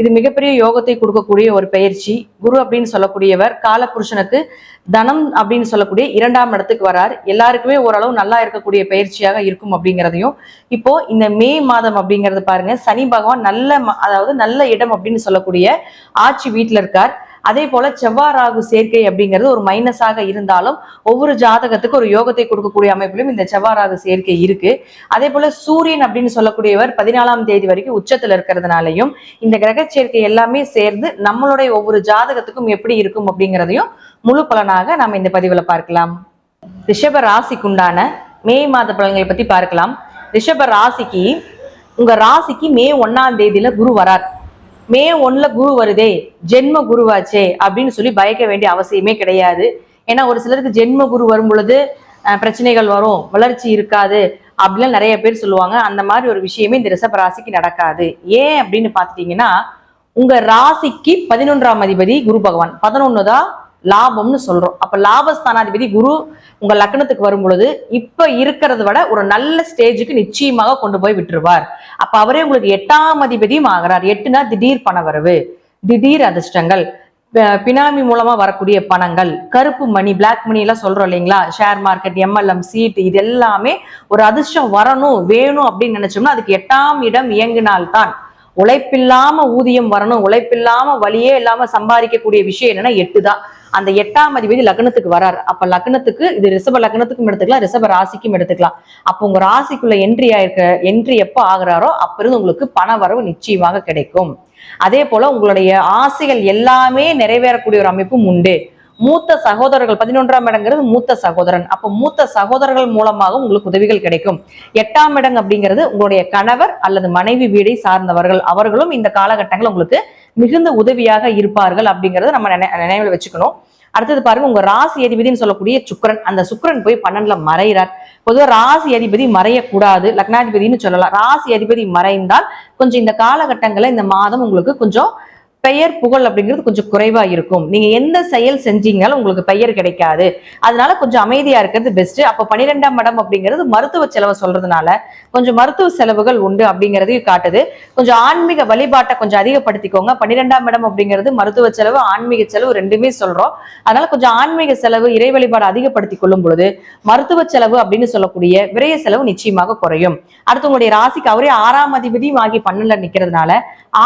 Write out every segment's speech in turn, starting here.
இது மிகப்பெரிய யோகத்தை கொடுக்கக்கூடிய ஒரு பயிற்சி. குரு அப்படின்னு சொல்லக்கூடியவர் காலபுருஷனுக்கு தனம் அப்படின்னு சொல்லக்கூடிய இரண்டாம் இடத்துக்கு வரார். எல்லாருக்குமே ஓரளவு நல்லா இருக்கக்கூடிய பயிற்சியாக இருக்கும் அப்படிங்கிறதையும். இப்போ இந்த மே மாதம் அப்படிங்கிறது பாருங்க சனி பகவான் நல்ல ம- அதாவது நல்ல இடம் அப்படின்னு சொல்லக்கூடிய ஆட்சி வீட்டில் இருக்கார். அதே போல செவ்வாய் ராகு சேர்க்கை அப்படிங்கிறது ஒரு மைனஸாக இருந்தாலும் ஒவ்வொரு ஜாதகத்துக்கு ஒரு யோகத்தை கொடுக்கக்கூடிய அமைப்பிலும் இந்த செவ்வாய் ராகு சேர்க்கை இருக்கு. அதே போல சூரியன் அப்படின்னு சொல்லக்கூடியவர் பதினாலாம் தேதி வரைக்கும் உச்சத்துல இருக்கிறதுனாலையும் இந்த கிரக சேர்க்கை எல்லாமே சேர்ந்து நம்மளுடைய ஒவ்வொரு ஜாதகத்துக்கும் எப்படி இருக்கும் அப்படிங்கிறதையும் முழு பலனாக நாம இந்த பதிவுல பார்க்கலாம். ரிஷப ராசிக்குண்டான மே மாத பலன்களை பத்தி பார்க்கலாம். ரிஷப ராசிக்கு உங்க ராசிக்கு மே ஒன்னாம் தேதியில குரு வரார். மே ஒன்ல குரு வருதே ஜென்ம குருவாச்சே அப்படின்னு சொல்லி பயக்க வேண்டிய அவசியமே கிடையாது. ஏன்னா ஒரு சிலருக்கு ஜென்ம குரு வரும் பொழுது பிரச்சனைகள் வரும் வளர்ச்சி இருக்காது அப்படிலாம் நிறைய பேர் சொல்லுவாங்க. அந்த மாதிரி ஒரு விஷயமே இந்த ரிஷப ராசிக்கு நடக்காது. ஏன் அப்படின்னு பார்த்துட்டீங்கன்னா உங்க ராசிக்கு பதினொன்றாம் அதிபதி குரு பகவான். பதினொன்னு தான் லாபம்னு சொல்றோம். அப்ப லாபஸ்தானாதிபதி குரு உங்க லக்னத்துக்கு வரும் பொழுது இப்ப இருக்கிறத விட ஒரு நல்ல ஸ்டேஜுக்கு நிச்சயமாக கொண்டு போய் விட்டுருவார். அப்ப அவரே உங்களுக்கு எட்டாம் அதிபதியும் ஆகிறார். எட்டுனா திடீர் பணவரவு திடீர் அதிர்ஷ்டங்கள் பினாமி மூலமா வரக்கூடிய பணங்கள் கருப்பு மணி பிளாக் மணி எல்லாம் சொல்றோம் இல்லைங்களா? ஷேர் மார்க்கெட் எம்எல்எம் சீட் இது எல்லாமே ஒரு அதிர்ஷ்டம் வரணும் வேணும் அப்படின்னு நினைச்சோம்னா அதுக்கு எட்டாம் இடம் இயங்கினால்தான் உழைப்பில்லாம ஊதியம் வரணும் உழைப்பில்லாம வழியே இல்லாம சம்பாதிக்கக்கூடிய விஷயம் என்னன்னா எட்டு தான் அந்த எட்டாம் அதிபதி லக்னத்துக்கு வரார். அப்ப லக்னத்துக்கு இது ரிஷப லக்னத்துக்கும் எடுத்துக்கலாம் ரிஷப ராசிக்கும் எடுத்துக்கலாம். அப்போ உங்க ராசிக்குள்ள என்ட்ரி ஆயிருக்க என்ட்ரி எப்போ ஆகுறாரோ அப்ப இருந்து உங்களுக்கு பண வரவு நிச்சயமாக கிடைக்கும். அதே போல உங்களுடைய ஆசைகள் எல்லாமே நிறைவேறக்கூடிய ஒரு அமைப்பும் உண்டு. மூத்த சகோதரர்கள் பதினொன்றாம் இடங்கிறது மூத்த சகோதரன். அப்போ மூத்த சகோதரர்கள் மூலமாக உங்களுக்கு உதவிகள் கிடைக்கும். எட்டாம் இடம் அப்படிங்கிறது உங்களுடைய கணவர் அல்லது மனைவி வீடை சார்ந்தவர்கள். அவர்களும் இந்த காலகட்டங்கள் உங்களுக்கு மிகுந்த உதவியாக இருப்பார்கள் அப்படிங்கறத நம்ம நினை நினைவில் வச்சுக்கணும். அடுத்தது பாருங்க உங்க ராசி அதிபதினு சொல்லக்கூடிய சுக்கரன். அந்த சுக்கரன் போய் பன்னெண்டுல மறைகிறார் பொதுவா ராசி அதிபதி மறையக்கூடாது லக்னாதிபதினு சொல்லலாம். ராசி அதிபதி மறைந்தால் கொஞ்சம் இந்த காலகட்டங்கள்ல இந்த மாதம் உங்களுக்கு கொஞ்சம் பெயர் புகழ் அப்படிங்கிறது கொஞ்சம் குறைவா இருக்கும். நீங்க எந்த செயல் செஞ்சீங்கனாலும் உங்களுக்கு பெயர் கிடைக்காது. அதனால கொஞ்சம் அமைதியா இருக்கிறது பெஸ்ட் அப்ப பன்னிரெண்டாம் மடம் அப்படிங்கிறது மருத்துவ செலவு சொல்றதுனால கொஞ்சம் மருத்துவ செலவுகள் உண்டு அப்படிங்கறதையும் காட்டுது. கொஞ்சம் ஆன்மீக வழிபாட்டை கொஞ்சம் அதிகப்படுத்திக்கோங்க. பன்னிரெண்டாம் இடம் அப்படிங்கிறது மருத்துவ செலவு ஆன்மீக செலவு ரெண்டுமே சொல்றோம். அதனால கொஞ்சம் ஆன்மீக செலவு இறை வழிபாடு அதிகப்படுத்தி கொள்ளும் பொழுது மருத்துவ செலவு அப்படின்னு சொல்லக்கூடிய விரைய செலவு நிச்சயமாக குறையும். அடுத்து உங்களுடைய ராசிக்கு அவரே ஆறாம் அதிபதியும் ஆகி பன்னெண்டுல நிக்கிறதுனால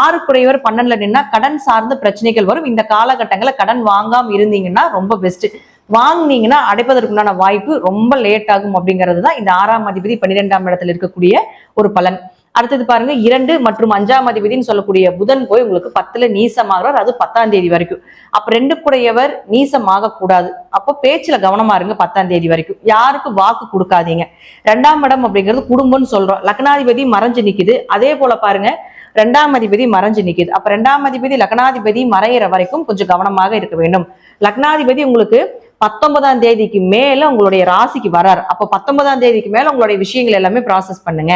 ஆறு குறைவர் பன்னெண்டுல நின்னா கடன் சார்ந்த பிரச்சனைகள் வரும். இந்த காலகட்டங்களில் கடன் வாங்காம இருந்தீங்கன்னா ரொம்ப பெஸ்ட் வாங்கினீங்கன்னா அடைப்பதற்குண்டான வாய்ப்பு ரொம்ப லேட் ஆகும் அப்படிங்கிறது தான் இந்த ஆறாம் அதிபதி பன்னிரெண்டாம் இடத்துல இருக்கக்கூடிய ஒரு பலன். அடுத்தது பாருங்க இரண்டு மற்றும் அஞ்சாம் அதிபதினு சொல்லக்கூடிய புதன் போய் உங்களுக்கு பத்துல நீசமாகிறார். அது பத்தாம் தேதி வரைக்கும். அப்ப ரெண்டு கூடையவர் நீசமாக கூடாது அப்போ பேச்சுல கவனமா இருங்க பத்தாம் தேதி வரைக்கும். யாருக்கு வாக்கு கொடுக்காதீங்க. ரெண்டாம் இடம் அப்படிங்கிறது குடும்பம்னு சொல்றோம். லக்னாதிபதி மறைஞ்சு நிக்குது. அதே போல பாருங்க ரெண்டாம் அதிபதி மறைஞ்சு நிக்குது. அப்ப ரெண்டாம் அதிபதி லக்னாதிபதி மறையிற வரைக்கும் கொஞ்சம் கவனமாக இருக்க வேண்டும். லக்னாதிபதி உங்களுக்கு பத்தொன்பதாம் தேதிக்கு மேல உங்களுடைய ராசிக்கு வரார். அப்போ பத்தொன்பதாம் தேதிக்கு மேல உங்களுடைய விஷயங்கள் எல்லாமே ப்ராசஸ் பண்ணுங்க.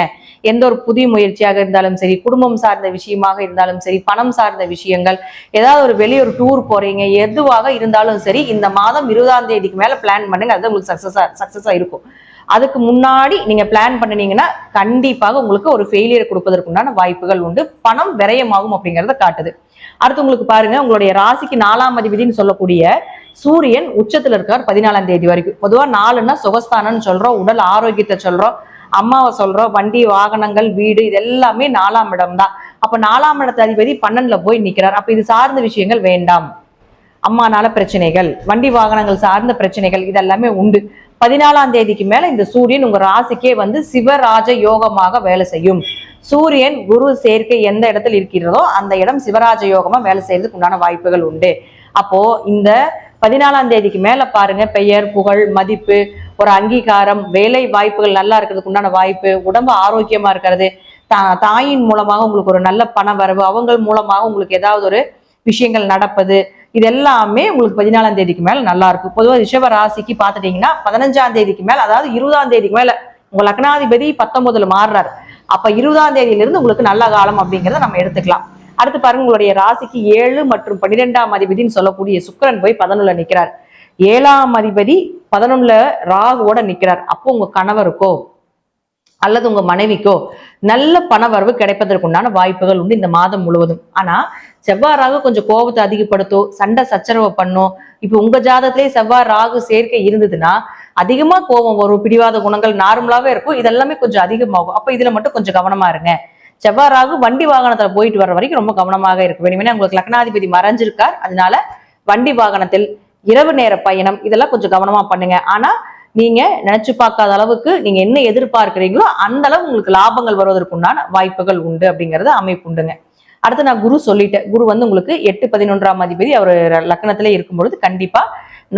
எந்த ஒரு புதிய முயற்சியாக இருந்தாலும் சரி குடும்பம் சார்ந்த விஷயமாக இருந்தாலும் சரி பணம் சார்ந்த விஷயங்கள் ஏதாவது ஒரு வெளியூர் டூர் போறீங்க எதுவாக இருந்தாலும் சரி இந்த மாதம் இருபதாம் தேதிக்கு மேல பிளான் பண்ணுங்க. அது உங்களுக்கு சக்சஸா சக்சஸா இருக்கும். அதுக்கு முன்னாடி நீங்க பிளான் பண்ணினீங்கன்னா கண்டிப்பாக உங்களுக்கு ஒரு ஃபெயிலியர் கொடுப்பதற்குண்டான வாய்ப்புகள் உண்டு. பணம் விரயமாகும் அப்படிங்கறத காட்டுது. அடுத்து உங்களுக்கு பாருங்க உங்களுடைய ராசிக்கு நாலாம் அதிபதினு சொல்லக்கூடிய சூரியன் உச்சத்துல இருக்கார் பதினாலாம் தேதி வரைக்கும். பொதுவா நாலுன்னா சுகஸ்தானம்னு சொல்றோம் உடல் ஆரோக்கியத்தை சொல்றோம் அம்மாவை சொல்றோம் வண்டி வாகனங்கள் வீடு இது எல்லாமே நாலாம் இடம் தான் அப்ப நாலாம் இடத்த அதிபதி பன்னெண்டுல போய் நிக்கிறார். அப்ப இது சார்ந்த விஷயங்கள் வேண்டாம். அம்மானால பிரச்சனைகள் வண்டி வாகனங்கள் சார்ந்த பிரச்சனைகள் இதெல்லாமே உண்டு. பதினாலாம் தேதிக்கு மேல இந்த சூரியன் உங்க ராசிக்கே வந்து சிவராஜ யோகமாக வேலை செய்யும். சூரியன் குரு சேர்க்கை எந்த இடத்துல இருக்கிறதோ அந்த இடம் சிவராஜ யோகமா வேலை செய்யறதுக்கு உண்டான வாய்ப்புகள் உண்டு. அப்போ இந்த பதினாலாம் தேதிக்கு மேல பாருங்க பெயர் புகழ் மதிப்பு ஒரு அங்கீகாரம் வேலை வாய்ப்புகள் நல்லா இருக்கிறதுக்கு உண்டான வாய்ப்பு உடம்பு ஆரோக்கியமா இருக்கிறது தா தாயின் மூலமாக உங்களுக்கு ஒரு நல்ல பண வரவு அவங்க மூலமாக உங்களுக்கு ஏதாவது ஒரு விஷயங்கள் நடப்பது இது எல்லாமே உங்களுக்கு பதினாலாம் தேதிக்கு மேல நல்லா இருக்கும். பொதுவாக ரிஷப ராசிக்கு பார்த்துட்டீங்கன்னா பதினஞ்சாம் தேதிக்கு மேல அதாவது இருபதாம் தேதிக்கு மேல உங்க லக்னாதிபதி பத்தொன்பதுல மாறுறாரு. அப்ப இருபதாம் தேதியிலிருந்து உங்களுக்கு நல்ல காலம் அப்படிங்கறத நம்ம எடுத்துக்கலாம். அடுத்து பாருங்க உங்களுடைய ராசிக்கு ஏழு மற்றும் பன்னிரெண்டாம் அதிபதினு சொல்லக்கூடிய சுக்கிரன் போய் பதினொல்ல நிக்கிறார். ஏழாம் அதிபதி பதினொன்னுல ராகுவோட நிக்கிறார். அப்போ உங்க கணவருக்கோ அல்லது உங்க மனைவிக்கோ நல்ல பணவரவு கிடைப்பதற்குண்டான வாய்ப்புகள் உண்டு இந்த மாதம் முழுவதும். ஆனா செவ்வாய் ராகு கொஞ்சம் கோபத்தை அதிகப்படுத்தும் சண்டை சச்சரவை பண்ணும் இப்போ உங்க ஜாதத்திலேயே செவ்வாய் ராகு சேர்க்கை இருந்ததுன்னா அதிகமா கோபம் வரும் பிடிவாத குணங்கள் நார்மலாவே இருக்கும். இதெல்லாமே கொஞ்சம் அதிகமாகும். அப்ப இதுல மட்டும் கொஞ்சம் கவனமா இருங்க. செவ்வாய் ராகு வண்டி வாகனத்துல போயிட்டு வர வரைக்கும் ரொம்ப கவனமாக இருக்க வேணுமே உங்களுக்கு லக்னாதிபதி மறைஞ்சிருக்கார். அதனால வண்டி வாகனத்தில் இரவு நேர பயணம் இதெல்லாம் கொஞ்சம் கவனமா பண்ணுங்க. ஆனா நீங்க நினைச்சு பார்க்காத அளவுக்கு நீங்க என்ன எதிர்பார்க்கிறீங்களோ அந்த அளவு உங்களுக்கு லாபங்கள் வருவதற்குண்டான வாய்ப்புகள் உண்டு அப்படிங்கறது அமைப்பு உண்டுங்க. அடுத்து நான் குரு சொல்லிட்டேன். குரு வந்து உங்களுக்கு எட்டு பதினொன்றாம் அதிபதி. அவர் லக்னத்திலே இருக்கும்பொழுது கண்டிப்பா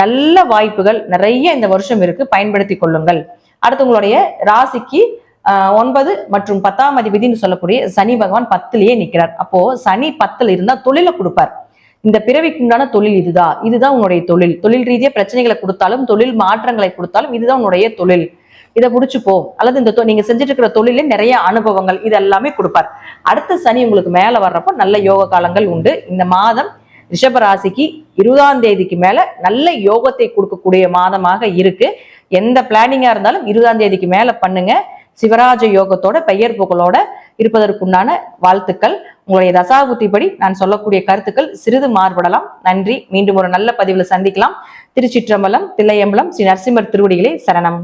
நல்ல வாய்ப்புகள் நிறைய இந்த வருஷம் இருக்கு. பயன்படுத்தி கொள்ளுங்கள். அடுத்து உங்களுடைய ராசிக்கு ஆஹ், ஒன்பது மற்றும் பத்தாம் அதிபதினு சொல்லக்கூடிய சனி பகவான் பத்துலயே நிக்கிறார். அப்போ சனி பத்துல இருந்தா தொழிலை கொடுப்பார். இந்த பிறவிக்கு உண்டான தொழில் இதுதான். இதுதான் உன்னுடைய தொழில். தொழில் ரீதியா பிரச்சனைகளை கொடுத்தாலும் தொழில் மாற்றங்களை கொடுத்தாலும் இதுதான் உன்னுடைய தொழில். இதை புடிச்சு போ. அல்லது இந்த நீங்க செஞ்சுட்டு இருக்கிற தொழிலே நிறைய அனுபவங்கள் இது எல்லாமே கொடுப்பார். அடுத்த சனி உங்களுக்கு மேல வர்றப்போ நல்ல யோக காலங்கள் உண்டு. இந்த மாதம் ரிஷப ராசிக்கு இருபதாம் தேதிக்கு மேல நல்ல யோகத்தை கொடுக்கக்கூடிய மாதமாக இருக்கு. எந்த பிளானிங்கா இருந்தாலும் இருபதாம் தேதிக்கு மேல பண்ணுங்க. சிவராஜ யோகத்தோட பெயர் புகழோட இருப்பதற்குண்டான வாழ்த்துக்கள். உங்களுடைய தசாபுத்திப்படி நான் சொல்லக்கூடிய கருத்துக்கள் சிறிது மாறுபடலாம். நன்றி. மீண்டும் ஒரு நல்ல பதிவில் சந்திக்கலாம். திருச்சிற்றம்பலம் தில்லையம்பலம் ஸ்ரீ நரசிம்மர் திருவடிகளே சரணம்.